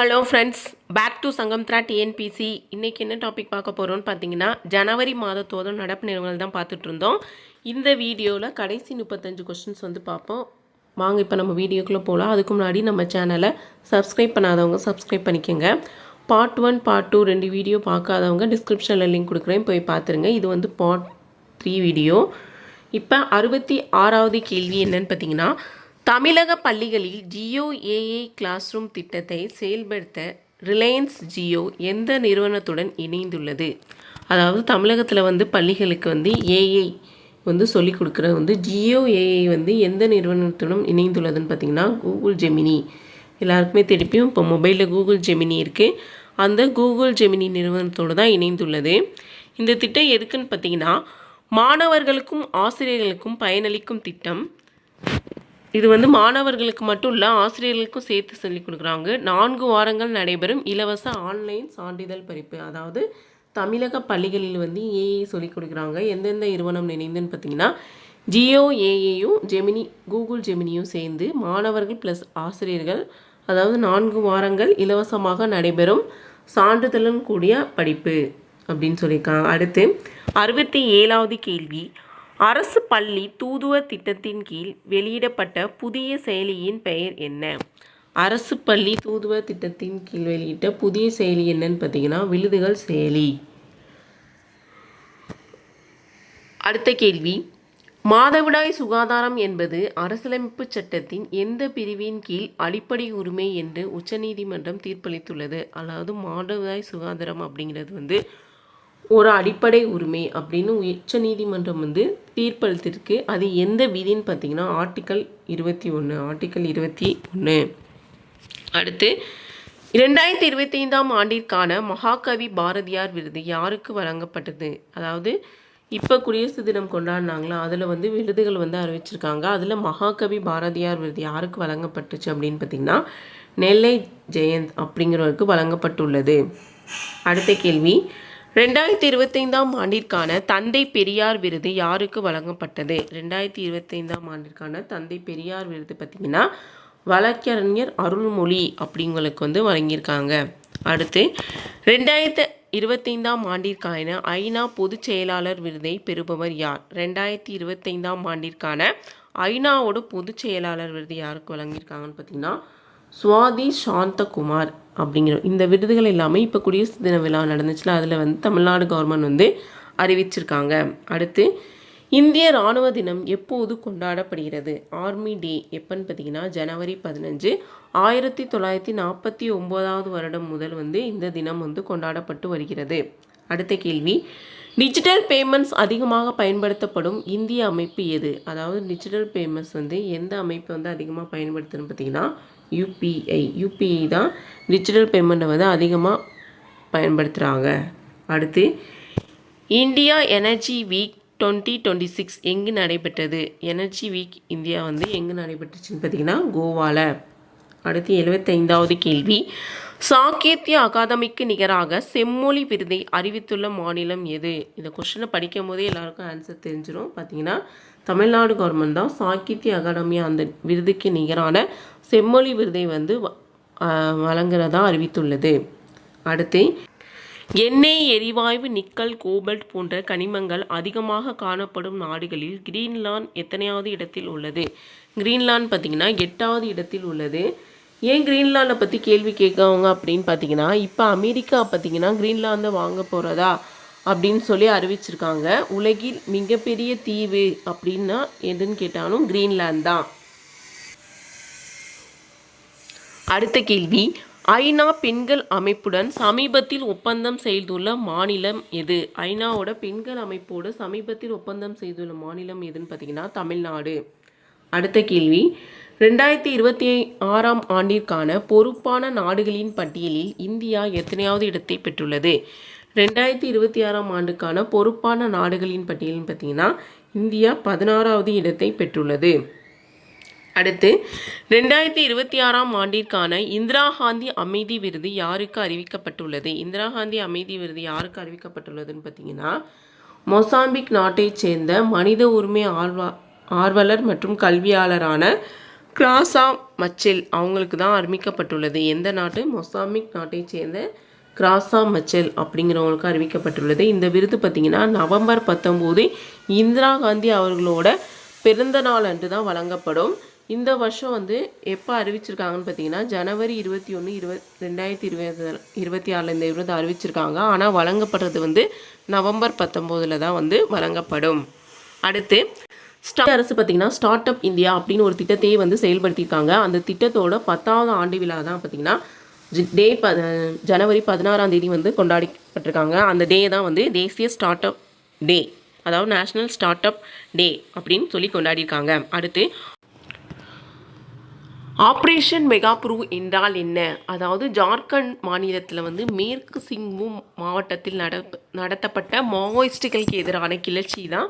Hello friends back to Sangamithra TNPSC இன்றைக்கி என்ன topic பார்க்க போகிறோம்னு பார்த்தீங்கன்னா ஜனவரி மாதத்தோதும் நடப்பு நிறுவனங்கள் தான் பார்த்துட்டு இருந்தோம். இந்த வீடியோவில் கடைசி முப்பத்தஞ்சு கொஸ்டின்ஸ் வந்து பார்ப்போம். வாங்க இப்போ நம்ம வீடியோக்குள்ளே போகலாம் அதுக்கு முன்னாடி நம்ம சேனலை சப்ஸ்கிரைப் பண்ணாதவங்க சப்ஸ்கிரைப் பண்ணிக்கோங்க. பார்ட் ஒன் பார்ட் டூ ரெண்டு வீடியோ பார்க்காதவங்க டிஸ்கிரிப்ஷனில் லிங்க் கொடுக்குறேன். போய் பார்த்துருங்க. இது வந்து பார்ட் த்ரீ வீடியோ இப்போ அறுபத்தி ஆறாவது கேள்வி என்னன்னு பார்த்தீங்கன்னா தமிழக பள்ளிகளில் ஜியோ ஏஏ கிளாஸ் ரூம் திட்டத்தை செயல்படுத்த ரிலையன்ஸ் ஜியோ எந்த நிறுவனத்துடன் இணைந்துள்ளது? அதாவது தமிழகத்தில் வந்து பள்ளிகளுக்கு வந்து ஏஐ வந்து சொல்லிக் கொடுக்குற வந்து ஜியோ ஏஐ வந்து எந்த நிறுவனத்துடன் இணைந்துள்ளதுன்னு பார்த்தீங்கன்னா கூகுள் ஜெமினி. எல்லாருக்குமே திருப்பியும் இப்போ மொபைலில் கூகுள் ஜெமினி இருக்குது அந்த கூகுள் ஜெமினி நிறுவனத்தோடு தான் இணைந்துள்ளது. இந்த திட்டம் எதுக்குன்னு பார்த்தீங்கன்னா மாணவர்களுக்கும் ஆசிரியர்களுக்கும் பயனளிக்கும் திட்டம். இது வந்து மாணவர்களுக்கு மட்டும் இல்லை ஆசிரியர்களுக்கும் சேர்த்து சொல்லிக் கொடுக்குறாங்க. நான்கு வாரங்கள் நடைபெறும் இலவச ஆன்லைன் சான்றிதழ் பறிப்பு அதாவது தமிழக பள்ளிகளில் வந்து ஏஏ சொல்லிக் கொடுக்குறாங்க. எந்தெந்த நிறுவனம் நினைந்துன்னு பார்த்தீங்கன்னா ஜியோ ஏஏயும் ஜெமினி கூகுள் ஜெமினியும் சேர்ந்து மாணவர்கள் ப்ளஸ் ஆசிரியர்கள் அதாவது நான்கு வாரங்கள் இலவசமாக நடைபெறும் சான்றிதழும் கூடிய படிப்பு அப்படின்னு சொல்லியிருக்காங்க. அடுத்து அறுபத்தி ஏழாவது கேள்வி. அரசு பள்ளி தூதுவர் திட்டத்தின் கீழ் வெளியிடப்பட்ட புதிய செயலியின் பெயர் என்ன? அரசு பள்ளி தூதுவர் திட்டத்தின் கீழ் வெளியிட்ட புதிய செயலி என்னன்னு பார்த்தீங்கன்னா விழுதுகள் செயலி. அடுத்த கேள்வி. மாதவிடாய் சுகாதாரம் என்பது அரசியலமைப்பு சட்டத்தின் எந்த பிரிவின் கீழ் அடிப்படை உரிமை என்று உச்சநீதிமன்றம் தீர்ப்பளித்துள்ளது. அதாவது மாதவிடாய் சுகாதாரம் அப்படிங்கிறது வந்து ஒரு அடிப்படை உரிமை அப்படின்னு உச்ச நீதிமன்றம் வந்து தீர்ப்பளித்திருக்கு. அது எந்த விதின்னு பார்த்தீங்கன்னா ஆர்டிக்கல் இருபத்தி ஒன்று ஆர்டிக்கல் இருபத்தி ஒன்று அடுத்து இரண்டாயிரத்தி இருபத்தி ஐந்தாம் ஆண்டிற்கான மகாகவி பாரதியார் விருது யாருக்கு வழங்கப்பட்டது? அதாவது இப்போ குடியரசு தினம் கொண்டாடினாங்களா? அதில் வந்து விருதுகள் வந்து அறிவிச்சிருக்காங்க. அதில் மகாகவி பாரதியார் விருது யாருக்கு வழங்கப்பட்டுச்சு அப்படின்னு பார்த்தீங்கன்னா நெல்லை ஜெயந்த் அப்படிங்கிறவருக்கு வழங்கப்பட்டுள்ளது. அடுத்த கேள்வி ரெண்டாயிரத்தி இருபத்தைந்தாம் ஆண்டிற்கான தந்தை பெரியார் விருது யாருக்கு வழங்கப்பட்டது? ரெண்டாயிரத்தி இருபத்தைந்தாம் ஆண்டிற்கான தந்தை பெரியார் விருது பார்த்திங்கன்னா வழக்கறிஞர் அருள்மொழி அப்படிங்களுக்கு வந்து வழங்கியிருக்காங்க. அடுத்து ரெண்டாயிரத்து இருபத்தைந்தாம் ஆண்டிற்கான ஐநா பொதுச் செயலாளர் விருதை பெறுபவர் யார்? ரெண்டாயிரத்தி இருபத்தைந்தாம் ஆண்டிற்கான ஐநாவோட பொதுச் செயலாளர் விருது யாருக்கு வழங்கியிருக்காங்கன்னு பார்த்தீங்கன்னா சுவாதி சாந்தகுமார் அப்படிங்கிற இந்த விருதுகள் எல்லாமே இப்போ குடியரசு தின விழா நடந்துச்சுல அதில் வந்து தமிழ்நாடு கவர்மெண்ட் வந்து அறிவிச்சிருக்காங்க. அடுத்து இந்திய இராணுவ தினம் எப்போது கொண்டாடப்படுகிறது? ஆர்மி டே எப்போன்னு பார்த்தீங்கன்னா ஜனவரி பதினஞ்சு. ஆயிரத்தி தொள்ளாயிரத்தி நாற்பத்தி ஒம்போதாவது வருடம் முதல் வந்து இந்த தினம் வந்து கொண்டாடப்பட்டு வருகிறது. அடுத்த கேள்வி டிஜிட்டல் பேமெண்ட்ஸ் அதிகமாக பயன்படுத்தப்படும் இந்திய அமைப்பு எது? அதாவது டிஜிட்டல் பேமெண்ட்ஸ் வந்து எந்த அமைப்பு வந்து அதிகமாக பயன்படுத்துன்னு பார்த்தீங்கன்னா யூபிஐ யூபிஐ தான் டிஜிட்டல் பேமெண்ட்டை வந்து அதிகமாக பயன்படுத்துகிறாங்க அடுத்து India energy week twenty twenty six எங்கு நடைபெற்றது? எனர்ஜி வீக் இந்தியா வந்து எங்கு நடைபெற்றுச்சுன்னு பார்த்தீங்கன்னா கோவாவில் அடுத்து எழுபத்தைந்தாவது கேள்வி. சாகித்ய அகாதமிக்கு நிகராக செம்மொழி விருதை அறிவித்துள்ள மாநிலம் எது? இந்த கொஷனை படிக்கும் போதே எல்லாருக்கும் ஆன்சர் தெரிஞ்சிடும் பார்த்தீங்கன்னா தமிழ்நாடு கவர்மெண்ட் தான் சாகித்ய அகாடமி அந்த விருதுக்கு நிகரான செம்மொழி விருதை வந்து வழங்குறதா அறிவித்துள்ளது. அடுத்து எண்ணெய் எரிவாயு நிக்கல் கோபல்ட் போன்ற கனிமங்கள் அதிகமாக காணப்படும் நாடுகளில் கிரீன்லாந்து எத்தனையாவது இடத்தில் உள்ளது? கிரீன்லாந்து பார்த்திங்கன்னா எட்டாவது இடத்தில் உள்ளது. ஏன் கிரீன்லாண்டை பற்றி கேள்வி கேட்கவங்க அப்படின்னு பார்த்தீங்கன்னா இப்போ அமெரிக்கா பார்த்திங்கன்னா கிரீன்லாந்தை வாங்க போகிறதா அப்படின்னு சொல்லி அறிவிச்சிருக்காங்க. உலகில் மிகப்பெரிய தீவு அப்படின்னா எதுன்னு கேட்டாலும் கிரீன்லாந்து தான் அடுத்த கேள்வி. ஐநா பெண்கள் அமைப்புடன் சமீபத்தில் ஒப்பந்தம் செய்துள்ள மாநிலம் எது? ஐநாவோட பெண்கள் அமைப்போடு சமீபத்தில் ஒப்பந்தம் செய்துள்ள மாநிலம் எதுன்னு பார்த்தீங்கன்னா தமிழ்நாடு. அடுத்த கேள்வி. ரெண்டாயிரத்தி இருபத்தி ஆறாம் ஆண்டிற்கான பொறுப்பான நாடுகளின் பட்டியலில் இந்தியா எத்தனையாவது இடத்தை பெற்றுள்ளது? ரெண்டாயிரத்தி இருபத்தி ஆறாம் ஆண்டுக்கான பொறுப்பான நாடுகளின் பட்டியலில் பார்த்தீங்கன்னா இந்தியா பதினாறாவது இடத்தை பெற்றுள்ளது. அடுத்து ரெண்டாயிரத்தி இருபத்தி ஆறாம் ஆண்டிற்கான இந்திரா காந்தி அமைதி விருது யாருக்கு அறிவிக்கப்பட்டுள்ளது? இந்திரா காந்தி அமைதி விருது யாருக்கு அறிவிக்கப்பட்டுள்ளதுன்னு பார்த்தீங்கன்னா மொசாம்பிக் நாட்டைச் சேர்ந்த மனித உரிமை ஆர்வா ஆர்வலர் மற்றும் கல்வியாளரான கிராசா மச்சில் அவங்களுக்கு தான் அறிவிக்கப்பட்டுள்ளது. எந்த நாட்டு? மொசாம்பிக் நாட்டைச் சேர்ந்த கிராசா மச்சல் அப்படிங்கிறவங்களுக்கு அறிவிக்கப்பட்டுள்ளது. இந்த விருது பார்த்திங்கன்னா நவம்பர் பத்தொம்போது இந்திரா காந்தி அவர்களோட பிறந்த நாள் அன்று தான் வழங்கப்படும். இந்த வருஷம் வந்து எப்போ அறிவிச்சிருக்காங்கன்னு பார்த்தீங்கன்னா ஜனவரி இருபத்தி ஒன்று இருபத் ரெண்டாயிரத்தி இருபது இருபத்தி ஆறில் இந்த விருது அறிவிச்சிருக்காங்க. ஆனால் வழங்கப்படுறது வந்து நவம்பர் பத்தொம்போதில் தான் வந்து வழங்கப்படும். அடுத்து ஸ்டார்ட் அரசு பார்த்தீங்கன்னா ஸ்டார்ட் அப் இந்தியா அப்படின்னு ஒரு திட்டத்தையே வந்து செயல்படுத்தியிருக்காங்க. அந்த திட்டத்தோட பத்தாவது ஆண்டு விழா தான் பார்த்தீங்கன்னா டே ப ஜனவரி பதினாறாம் தேதி வந்து கொண்டாடிப்பட்டிருக்காங்க. அந்த டே தான் வந்து தேசிய ஸ்டார்ட் அப் டே அதாவது நேஷ்னல் ஸ்டார்ட் அப் டே அப்படின்னு சொல்லி கொண்டாடியிருக்காங்க. அடுத்து ஆப்ரேஷன் மெகாப்ரூ என்றால் என்ன? அதாவது ஜார்க்கண்ட் மாநிலத்தில் வந்து மேற்கு சிங்பூம் மாவட்டத்தில் நட நடத்தப்பட்ட மாவோயிஸ்டுகளுக்கு எதிரான கிளர்ச்சி தான்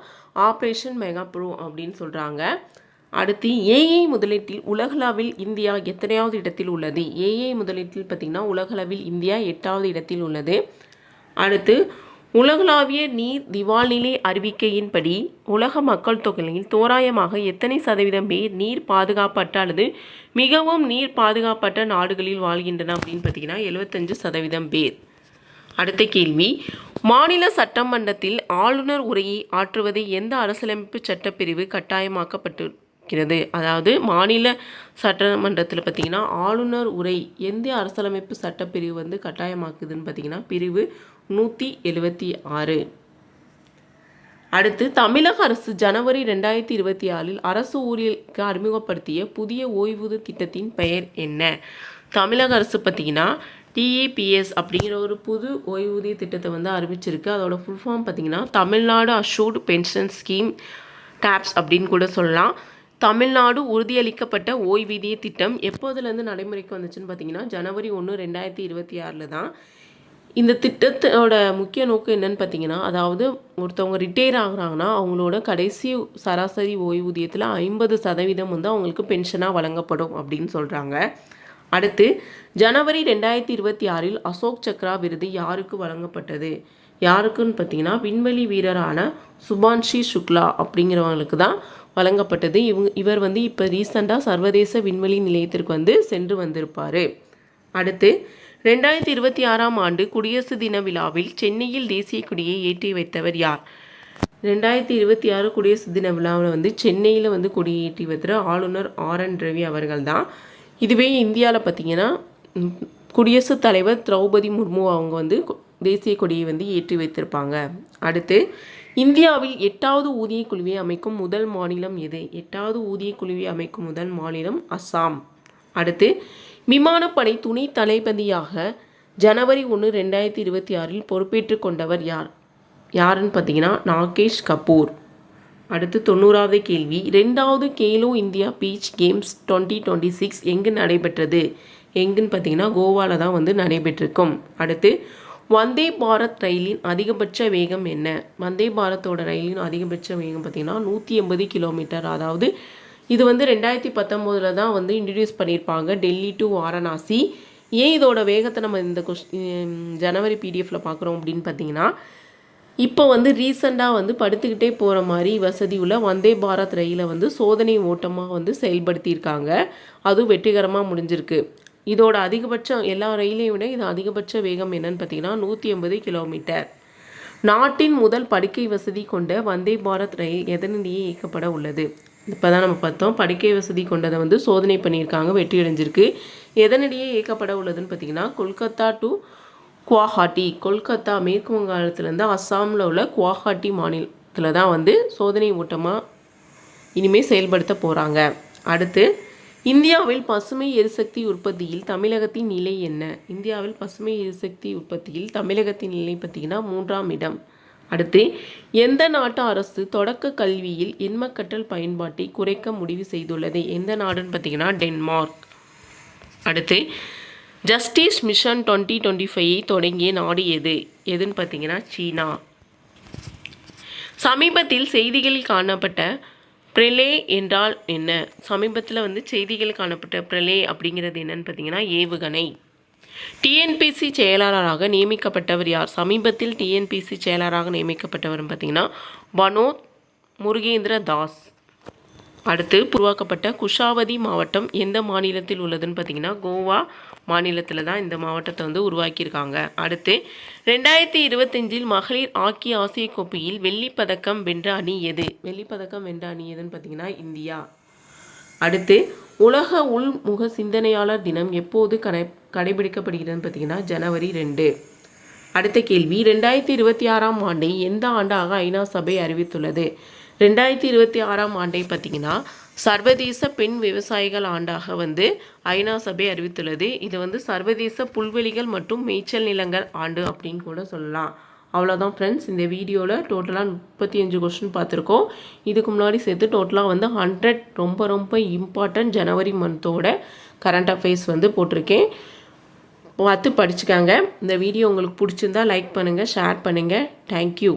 ஆப்ரேஷன் மெகாப்ரூ அப்படின்னு சொல்கிறாங்க அடுத்து ஏஐ முதலீட்டில் உலகளவில் இந்தியா எத்தனையாவது இடத்தில் உள்ளது? ஏஐ முதலீட்டில் பார்த்திங்கன்னா உலகளவில் இந்தியா எட்டாவது இடத்தில் உள்ளது. அடுத்து உலகளாவிய நீர் திவால்நிலை அறிவிக்கையின்படி உலக மக்கள் தொகையில் தோராயமாக எத்தனை சதவீதம் பேர் நீர் பாதுகாப்பற்ற அல்லது மிகவும் நீர் பாதுகாப்பற்ற நாடுகளில் வாழ்கின்றன அப்படின்னு பார்த்தீங்கன்னா எழுபத்தஞ்சு சதவீதம் பேர். அடுத்த கேள்வி. மாநில சட்டமன்றத்தில் ஆளுநர் உரையை ஆற்றுவதை எந்த அரசியலமைப்பு சட்டப்பிரிவு கட்டாயமாக்கப்பட்டு இருக்கிறது அதாவது மாநில சட்டமன்றத்தில் பார்த்திங்கன்னா ஆளுநர் உரை எந்த அரசியலமைப்பு சட்டப்பிரிவு வந்து கட்டாயமாக்குதுன்னு பார்த்தீங்கன்னா பிரிவு நூற்றி எழுபத்தி ஆறு அடுத்து தமிழக அரசு ஜனவரி ரெண்டாயிரத்தி இருபத்தி ஆறில் அரசு ஊழியர்களுக்கு அறிமுகப்படுத்திய புதிய ஓய்வூதிய திட்டத்தின் பெயர் என்ன? தமிழக அரசு பார்த்தீங்கன்னா டிஏபிஎஸ் அப்படிங்கிற ஒரு புது ஓய்வூதிய திட்டத்தை வந்து அறிவிச்சிருக்கு. அதோட ஃபுல் ஃபார்ம் பார்த்திங்கன்னா Tamil Nadu assured pension scheme TAPS அப்படின்னு கூட சொல்லலாம். தமிழ்நாடு உறுதியளிக்கப்பட்ட ஓய்வூதிய திட்டம் எப்போதுலேருந்து நடைமுறைக்கு வந்துச்சுன்னு பார்த்தீங்கன்னா ஜனவரி ஒன்று ரெண்டாயிரத்தி இருபத்தி ஆறில் தான். இந்த திட்டத்தோட முக்கிய நோக்கம் என்னன்னு பார்த்தீங்கன்னா அதாவது ஒருத்தவங்க ரிட்டையர் ஆகுறாங்கன்னா அவங்களோட கடைசி சராசரி ஓய்வூதியத்தில் ஐம்பது சதவீதம் வந்து அவங்களுக்கு பென்ஷனாக வழங்கப்படும் அப்படின்னு சொல்கிறாங்க அடுத்து ஜனவரி ரெண்டாயிரத்தி இருபத்தி ஆறில் அசோக் சக்ரா விருது யாருக்கு வழங்கப்பட்டது? யாருக்குன்னு பார்த்தீங்கன்னா விண்வெளி வீரரான சுபான்ஷி சுக்லா அப்படிங்கிறவங்களுக்கு தான் வழங்கப்பட்டது. இவங்க இவர் வந்து இப்போ ரீசெண்டாக சர்வதேச விண்வெளி நிலையத்திற்கு வந்து சென்று வந்திருப்பார். அடுத்து ரெண்டாயிரத்தி இருபத்தி ஆறாம் ஆண்டு குடியரசு தின விழாவில் சென்னையில் தேசிய கொடியை ஏற்றி வைத்தவர் யார்? ரெண்டாயிரத்தி இருபத்தி ஆறு குடியரசு தின விழாவில் வந்து சென்னையில் வந்து கொடியை ஏற்றி வைத்த ஆளுநர் ஆர் என் ரவி அவர்கள் தான். இதுவே இந்தியாவில் பார்த்தீங்கன்னா குடியரசுத் தலைவர் திரௌபதி முர்மு அவங்க வந்து தேசிய கொடியை வந்து ஏற்றி வைத்திருப்பாங்க. அடுத்து இந்தியாவில் எட்டாவது ஊதிய குழுவை அமைக்கும் முதல் மாநிலம் எது? எட்டாவது ஊதிய குழுவை அமைக்கும் முதல் மாநிலம் அஸ்ஸாம் அடுத்து விமானப்படை துணை தளபதியாக ஜனவரி ஒன்று ரெண்டாயிரத்தி இருபத்தி ஆறில் பொறுப்பேற்றுக் கொண்டவர் யார்? யாருன்னு பார்த்தீங்கன்னா நாகேஷ் கபூர். அடுத்து தொண்ணூறாவது கேள்வி ரெண்டாவது Khelo India beach games twenty twenty six எங்கு நடைபெற்றது? எங்குன்னு பார்த்தீங்கன்னா கோவாவில் தான் வந்து நடைபெற்றிருக்கும். அடுத்து வந்தே பாரத் ரயிலின் அதிகபட்ச வேகம் என்ன? வந்தே பாரத்தோட ரயிலின் அதிகபட்ச வேகம் பார்த்தீங்கன்னா நூற்றி எண்பது கிலோமீட்டர். அதாவது இது வந்து ரெண்டாயிரத்தி பத்தொம்போதில் தான் வந்து இன்ட்ரடியூஸ் பண்ணியிருப்பாங்க டெல்லி டு வாரணாசி. ஏன் இதோட வேகத்தை நம்ம இந்த கொஸ் ஜனவரி பிடிஎஃப்பில் பார்க்குறோம் அப்படின்னு பார்த்தீங்கன்னா இப்போ வந்து ரீசெண்டாக வந்து படுத்துக்கிட்டே போகிற மாதிரி வசதி உள்ள வந்தே பாரத் ரயிலை வந்து சோதனை ஓட்டமாக வந்து செயல்படுத்தியிருக்காங்க. அதுவும் வெற்றிகரமாக முடிஞ்சிருக்கு. இதோட அதிகபட்சம் எல்லா ரயிலையும் விட இது அதிகபட்ச வேகம் என்னன்னு பார்த்தீங்கன்னா நூற்றி எண்பது கிலோமீட்டர். நாட்டின் முதல் படுக்கை வசதி கொண்ட வந்தே பாரத் ரயில் எதனிடையே இயக்கப்பட உள்ளது. இப்போ தான் நம்ம பார்த்தோம் படுக்கை வசதி கொண்டதை வந்து சோதனை பண்ணியிருக்காங்க வெற்றி அடைஞ்சிருக்கு. எதனிடையே இயக்கப்பட உள்ளதுன்னு பார்த்தீங்கன்னா கொல்கத்தா டு குவாஹாட்டி. கொல்கத்தா மேற்கு வங்காளத்துலேருந்து அஸ்ஸாமில் உள்ள குவாஹாட்டி மாநிலத்தில் தான் வந்து சோதனை ஓட்டமாக இனிமேல் செயல்படுத்த போகிறாங்க அடுத்து இந்தியாவில் பசுமை எரிசக்தி உற்பத்தியில் தமிழகத்தின் நிலை என்ன? இந்தியாவில் பசுமை எரிசக்தி உற்பத்தியில் தமிழகத்தின் நிலை பார்த்தீங்கன்னா மூன்றாம் இடம். அடுத்து எந்த நாட்டு அரசு தொடக்க கல்வியில் எண்மக்கற்றல் பயன்பாட்டை குறைக்க முடிவு செய்துள்ளது? எந்த நாடுன்னு பார்த்தீங்கன்னா டென்மார்க். அடுத்து justice mission twenty twenty five தொடங்கிய நாடு எது? எதுன்னு பார்த்தீங்கன்னா சீனா. சமீபத்தில் செய்திகளில் காணப்பட்ட பிரலே என்றால் என்ன? சமீபத்தில் வந்து செய்திகள் காணப்பட்ட பிரலே அப்படிங்கிறது என்னன்னு பார்த்தீங்கன்னா ஏவுகணை. டிஎன்பிசி செயலாளராக நியமிக்கப்பட்டவர் யார்? சமீபத்தில் டிஎன்பிசி செயலாளராக நியமிக்கப்பட்டவர் பார்த்தீங்கன்னா வனோத் முருகேந்திர தாஸ் அடுத்து உருவாக்கப்பட்ட குஷாவதி மாவட்டம் எந்த மாநிலத்தில் உள்ளதுன்னு பார்த்தீங்கன்னா கோவா மாநிலத்தில் தான் இந்த மாவட்டத்தை வந்து உருவாக்கியிருக்காங்க. அடுத்து ரெண்டாயிரத்தி இருபத்தஞ்சில் மகளிர் ஆக்கி ஆசிய கோப்பையில் வெள்ளிப் பதக்கம் வென்ற அணி எது? வெள்ளிப்பதக்கம் வென்ற அணி எதுன்னு பார்த்தீங்கன்னா இந்தியா. அடுத்து உலக உள்முக சிந்தனையாளர் தினம் எப்போது கடை கடைபிடிக்கப்படுகிறதுன்னு பார்த்தீங்கன்னா ஜனவரி ரெண்டு. அடுத்த கேள்வி ரெண்டாயிரத்தி இருபத்தி ஆறாம் ஆண்டை எந்த ஆண்டாக ஐநா சபை அறிவித்துள்ளது? ரெண்டாயிரத்தி இருபத்தி ஆறாம் ஆண்டை பார்த்தீங்கன்னா சர்வதேச பெண் விவசாயிகள் ஆண்டாக வந்து ஐநா சபை அறிவித்துள்ளது. இது வந்து சர்வதேச புல்வெளிகள் மற்றும் மேய்ச்சல் நிலங்கள் ஆண்டு அப்படின்னு கூட சொல்லலாம். அவ்வளோதான் ஃப்ரெண்ட்ஸ் இந்த வீடியோவில் டோட்டலாக முப்பத்தி அஞ்சு கொஸ்டின் பார்த்துருக்கோம். இதுக்கு முன்னாடி சேர்த்து டோட்டலாக வந்து ஹண்ட்ரட் ரொம்ப ரொம்ப இம்பார்ட்டன்ட் ஜனவரி மந்தோட கரண்ட் அஃபேர்ஸ் வந்து போட்டிருக்கேன். பார்த்து படிச்சுக்காங்க. இந்த வீடியோ உங்களுக்கு பிடிச்சிருந்தா லைக் பண்ணுங்கள் ஷேர் பண்ணுங்கள் தேங்க்யூ